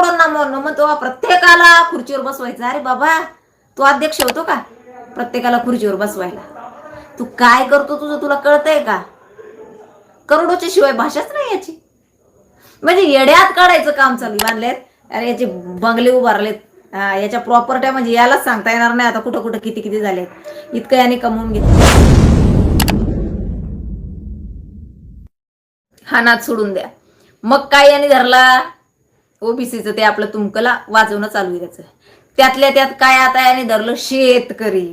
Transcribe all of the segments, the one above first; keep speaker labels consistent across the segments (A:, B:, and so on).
A: करोडोंना म्हणून. मग तो प्रत्येकाला खुर्चीवर बसवायचा. अरे बाबा तू अध्यक्ष होतो का? प्रत्येकाला खुर्चीवर बसवायला. तू काय करतो तुझं? तुला कळतंय का? करोडोच्या शिवाय भाषाच नाही याची. म्हणजे येड्यात काढायचं काम चालू मानलेत बांधलेत. अरे याचे बंगले उभारलेत. हा, याच्या प्रॉपर्ट्या म्हणजे यालाच सांगता येणार नाही. आता कुठं कुठं किती किती झालेत. इतकं याने कमवून घेतलं. हा नाद सोडून द्या. मग काय याने धरला? ओबीसीचं ते आपलं तुमकला वाजवणं चालू आहे त्याचं. त्यातल्या त्यात काय आता याने धरलं? शेतकरी.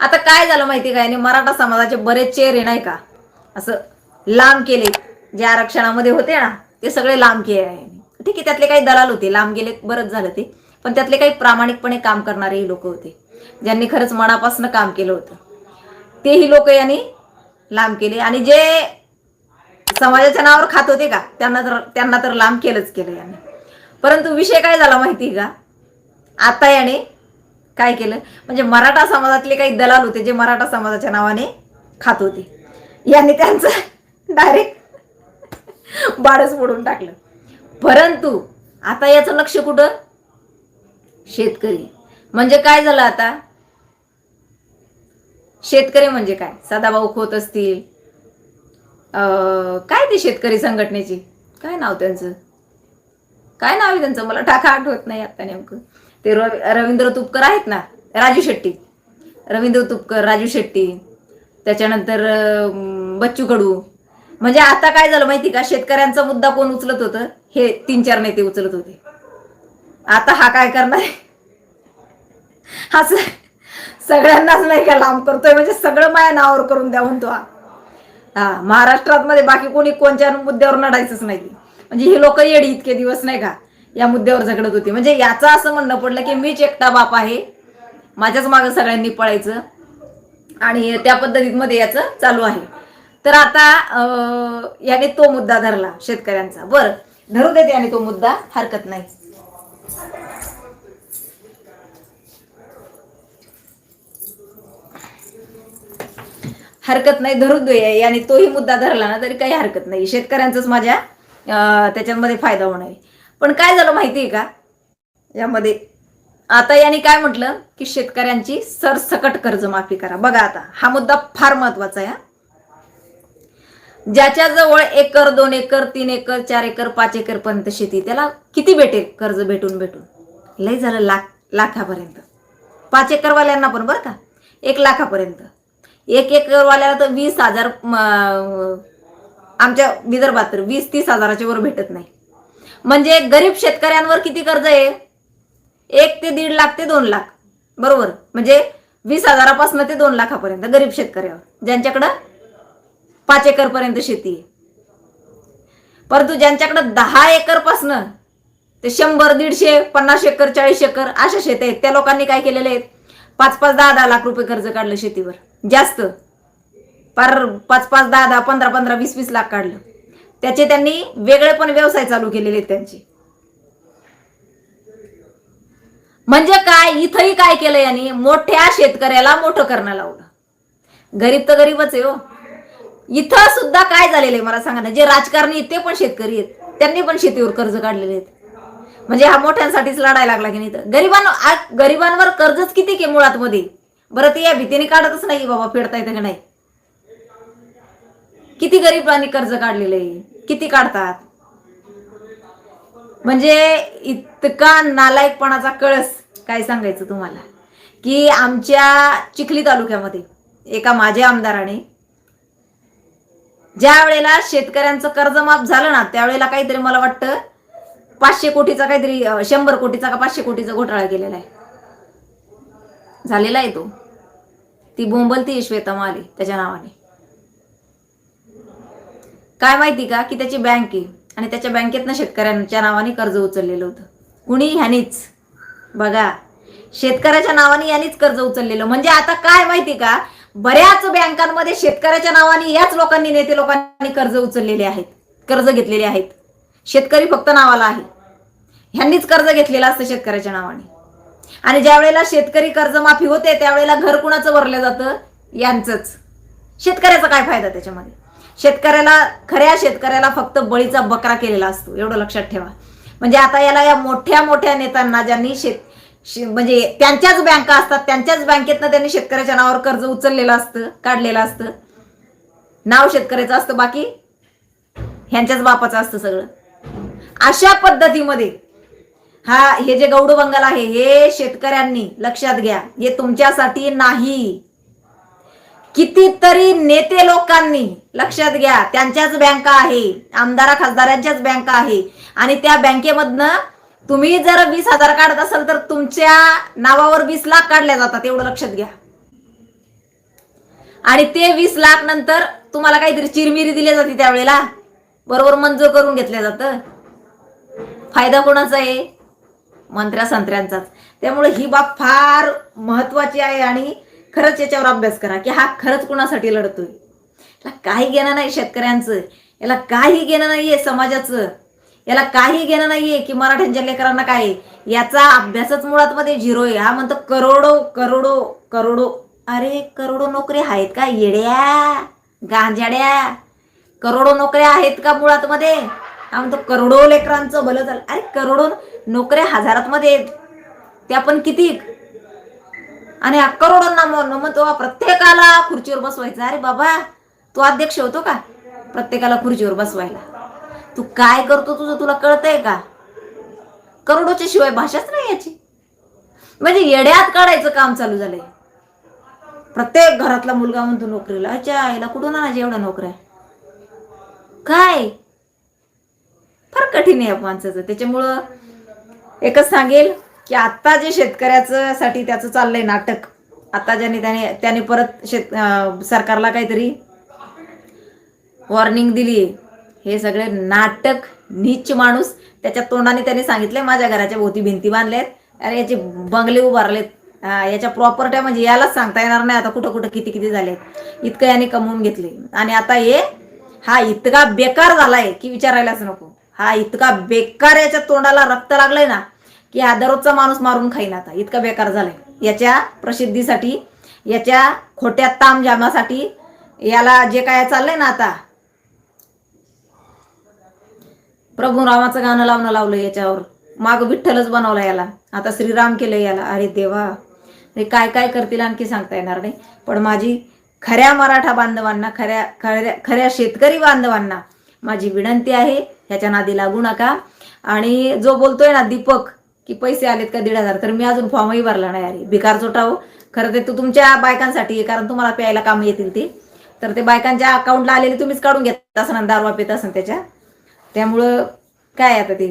A: आता काय झालं माहिती का याने? मराठा समाजाचे बरेच चेहरे नाही का? असं लांब केले. जे आरक्षणामध्ये होते ना ते सगळे लांब केले याने. ठीक आहे त्यातले काही दलाल होते. लांब गेले बरंच झालं ते. पण त्यातले काही प्रामाणिकपणे काम करणारे लोक होते. ज्यांनी खरंच मनापासून काम केलं होतं. तेही लोक यांनी लांब केले. आणि जे समाजाच्या नावावर खात होते का त्यांना तर त्यांना तर लांब केलंच केलं याने. परंतु विषय काय झाला माहिती आहे का? आता याने काय केलं? म्हणजे मराठा समाजातले काही दलाल होते जे मराठा समाजाच्या नावाने खात होते. याने त्यांचं डायरेक्ट बाडच फोडून टाकलं. परंतु आता याचं लक्ष कुठं? शेतकरी. म्हणजे काय झालं आता? शेतकरी म्हणजे काय? सदाभाऊ खोत असतील. काय ते शेतकरी संघटनेची? काय नाव त्यांचं? काय नाव आहे त्यांचं? मला टाका आठवत नाही आता नेमकं. ते रवींद्र तुपकर आहेत ना? राजू शेट्टी. रवींद्र तुपकर राजू शेट्टी. त्याच्यानंतर बच्चू कडू. म्हणजे आता काय झालं माहिती का? शेतकऱ्यांचा मुद्दा कोण उचलत होतं? हे तीन चार नेते उचलत होते. आता हा काय करणार हा सगळ्यांनाच नाही का लांब करतोय? म्हणजे सगळं माझ्या नावावर करून द्या म्हणतो हा. हा महाराष्ट्रात मध्ये बाकी कोणी कोणत्या मुद्द्यावर लढायचंच नाही म्हणजे ही लोक येडी इतके दिवस नाही का या मुद्द्यावर झगडत होती. म्हणजे याचं असं म्हणणं पडलं की मीच एकटा बाप आहे माझ्याच मागं सगळ्यांनी पळायचं आणि त्या पद्धतीमध्ये याचं चालू आहे. तर आता याने तो मुद्दा धरला शेतकऱ्यांचा. बरं धरू देते याने तो मुद्दा हरकत नाही. हरकत नाही धरू दे याने तोही मुद्दा धरला ना तरी काही हरकत नाही. शेतकऱ्यांचंच माझ्या त्याच्यामध्ये फायदा होणार आहे. पण काय झालं माहिती आहे का? यामध्ये आता यांनी काय म्हटलं की शेतकऱ्यांची सरसकट कर्जमाफी करा. बघा आता हा मुद्दा फार महत्त्वाचा आहे हा. ज्याच्या जवळ एकर दोन एकर तीन एकर चार एकर पाच एकर पर्यंत शेती त्याला किती भेटेल कर्ज भेटून भेटून? लय झालं लाख लाखापर्यंत. पाच एकरवाल्यांना पण बरं का? एक लाखापर्यंत. एक एकरवाल्याला तर वीस हजार आमच्या विदर्भात तर वीस तीस हजाराच्या वर भेटत नाही. म्हणजे गरीब शेतकऱ्यांवर किती कर्ज आहे? एक ते दीड लाख ते दोन लाख. बरोबर? म्हणजे वीस हजारापासून ते दोन लाखापर्यंत गरीब शेतकऱ्यावर ज्यांच्याकडं पाच एकर पर्यंत शेती आहे. परंतु ज्यांच्याकडं दहा एकर पासनं ते शंभर दीडशे पन्नास एकर चाळीस एकर अशा शेत आहेत त्या लोकांनी काय केलेले आहेत? पाच पाच दहा दहा लाख रुपये कर्ज काढलं शेतीवर. जास्त. पार पाच पाच दहा दहा पंधरा पंधरा वीस वीस लाख काढलं. त्याचे त्यांनी वेगळे पण व्यवसाय चालू केलेले आहेत त्यांचे. म्हणजे काय? इथंही काय केलं यांनी? मोठ्या शेतकऱ्याला मोठं करणं लावलं. गरीब तर गरीबच आहे हो. इथं सुद्धा काय झालेलं आहे? मला सांगा ना. जे राजकारणी ते पण शेतकरी आहेत. त्यांनी पण शेतीवर कर्ज काढलेले आहेत. म्हणजे हा मोठ्यांसाठीच लढायला लागला की नाही तर. गरिबांना गरिबांवर कर्जच किती के मुळात मध्ये? बरं ते या भीतीने काढतच नाही बाबा फेडता येतं का नाही? किती गरीबांनी कर्ज काढलेलं? आहे किती काढतात? म्हणजे इतका नालायकपणाचा कळस काय सांगायचं तुम्हाला? की आमच्या चिखली तालुक्यामध्ये एका माझ्या आमदाराने ज्या वेळेला शेतकऱ्यांचं कर्जमाफ झालं ना त्यावेळेला काहीतरी मला वाटतं पाचशे कोटीचा काहीतरी शंभर कोटीचा का पाचशे कोटीचा घोटाळा केलेला आहे. झालेला आहे तो. ती बोंबलती श्वेता माले त्याच्या नावाने. काय माहिती का? की त्याची बँक आहे. आणि त्याच्या बँकेतनं शेतकऱ्यांच्या नावाने कर्ज उचललेलं होतं. कुणी? ह्यानीच. बघा. शेतकऱ्याच्या नावाने यांनीच कर्ज उचललेलं. म्हणजे आता काय माहिती का? बऱ्याच बँकांमध्ये शेतकऱ्याच्या नावाने याच लोकांनी नेते लोकांनी कर्ज उचललेले आहेत. कर्ज घेतलेले आहेत. शेतकरी फक्त नावाला आहे. ह्यांनीच कर्ज घेतलेलं असतं शेतकऱ्याच्या नावाने. आणि ज्या वेळेला शेतकरी कर्जमाफी होते त्यावेळेला घर कुणाचं भरलं जातं? यांचंच. शेतकऱ्याचा काय फायदा त्याच्यामध्ये? शेतकऱ्याला खऱ्या शेतकऱ्याला फक्त बळीचा बकरा केलेला असतो. एवढं लक्षात ठेवा. म्हणजे आता याला या मोठ्या मोठ्या नेत्यांना ज्यांनी शेत शे- म्हणजे त्यांच्याच बँका असतात त्यांच्याच बँकेतनं त्यांनी शेतकऱ्याच्या नावावर कर्ज उचललेलं असतं काढलेलं असतं. नाव शेतकऱ्याचं असतं बाकी? ह्यांच्याच बापाचं असतं सगळं. अशा पद्धतीमध्ये हा हे जे गौड बंगाल आहे हे शेतकऱ्यांनी लक्षात घ्या. हे तुमच्यासाठी नाही. कितीतरी नेते लोकांनी लक्षात घ्या त्यांच्याच बँका आहे आमदारा खासदारांच्याच बँका आहे. आणि त्या बँकेमधनं तुम्ही जर वीस हजार काढत असाल तर तुमच्या नावावर वीस लाख काढल्या जातात एवढं लक्षात घ्या. आणि ते वीस लाख नंतर तुम्हाला काहीतरी चिरमिरी दिली जाते त्यावेळेला. बरोबर मंजूर करून घेतलं जातं. फायदा कोणाचा आहे? मंत्र्या संत्र्यांचाच त्यामुळे ही बाब फार महत्वाची आहे आणि खरंच याच्यावर अभ्यास करा की हा खरंच कुणासाठी लढतोय? याला काही घेणं नाही शेतकऱ्यांचं. याला काही घेणं नाहीये समाजाचं. याला काही घेणं नाहीये की मराठ्यांच्या लेकरांना काय आहे. याचा अभ्यासच मुळात मध्ये झिरो आहे. हा म्हणतो करोडो करोडो करोडो. अरे करोडो नोकरी आहेत का? येड्या गांजाड्या. करोडो नोकऱ्या आहेत का मुळात मध्ये? हा म्हणतो करोडो लेकरांचं भलं झालं. अरे करोडो नोकऱ्या हजारात मध्ये त्या पण किती? आणि हा करोडोंना मग तो प्रत्येकाला खुर्चीवर बसवायचा. अरे बाबा तू अध्यक्ष होतो का? प्रत्येकाला खुर्चीवर बसवायला. तू काय करतो तुझं? तुला कळतंय का? करोडोच्या शिवाय भाषाच नाही याची. म्हणजे येड्यात काढायचं काम चालू झालंय. प्रत्येक घरातला मुलगा म्हणतो नोकरीला अच्छा याला कुठून आणायची एवढ्या नोकऱ्या? काय? फार कठीण आहे माणसाचं. त्याच्यामुळं एकच सांगेल की आता जे शेतकऱ्याचं साठी त्याचं चाललंय नाटक आता ज्याने त्याने त्याने परत शेत सरकारला काहीतरी वॉर्निंग दिली. हे सगळे नाटक नीच माणूस त्याच्या तोंडाने त्यांनी सांगितलंय माझ्या घराच्या भोवती भिंती बांधल्यात. अरे याचे बंगले उभारलेत. हा, याच्या प्रॉपर्ट्या म्हणजे यालाच सांगता येणार नाही आता कुठं कुठं किती किती झालेत. इतकं याने कमवून घेतले. आणि आता हे हा इतका बेकार झालाय की विचारायलाच नको. हा इतका बेकार याच्या तोंडाला रक्त लागलंय ना की हा दररोजचा माणूस मारून खाईल आता. इतका बेकार झालाय. याच्या प्रसिद्धीसाठी याच्या खोट्या तामजामासाठी याला जे काय चाललंय ना आता प्रभू रामाचं गाणं लावणं लावलं याच्यावर. माग विठ्ठलच बनवलं याला. आता श्रीराम केलं याला. अरे देवा. हे काय काय करतील आणखी सांगता येणार नाही. पण माझी खऱ्या मराठा बांधवांना खऱ्या खऱ्या खऱ्या शेतकरी बांधवांना माझी विनंती आहे ह्याच्या नादी लागू नका. आणि जो बोलतोय ना दीपक की पैसे आलेत का दीड हजार? तर मी अजून फॉर्मही भरला नाही अरे. भिकार चोटाव. खरं ते तू तुमच्या बायकांसाठी आहे कारण तुम्हाला प्यायला काम येतील ते. तर ते बायकांच्या अकाउंटला आलेले तुम्हीच काढून घेत असणार दारवा पित असाल त्याच्या. त्यामुळं काय आता ते?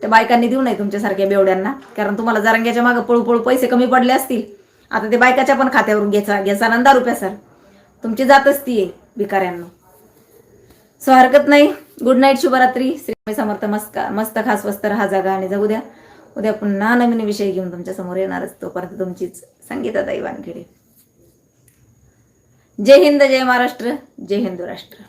A: त्या बायकांनी देऊ नये तुमच्यासारख्या बेवड्यांना. कारण तुम्हाला जरांग्याच्या मागं पळू पळू पैसे कमी पडले असतील. आता ते बायकाच्या पण खात्यावरून घ्यायचा घ्यायचा नंदा रुपया सर तुमची जातच ती आहे भिकाऱ्यांना. सो हरकत नाही. गुड नाईट शुभरात्री. श्री समर्थ मस्त मस्त खास वस्त हा जागा आणि जाऊ द्या. उद्या पुन्हा नवीन विषय घेऊन तुमच्यासमोर येणारच. तोपर्यंत तुमचीच संगीता वानखेडे. जय हिंद जय महाराष्ट्र जय हिंदू राष्ट्र.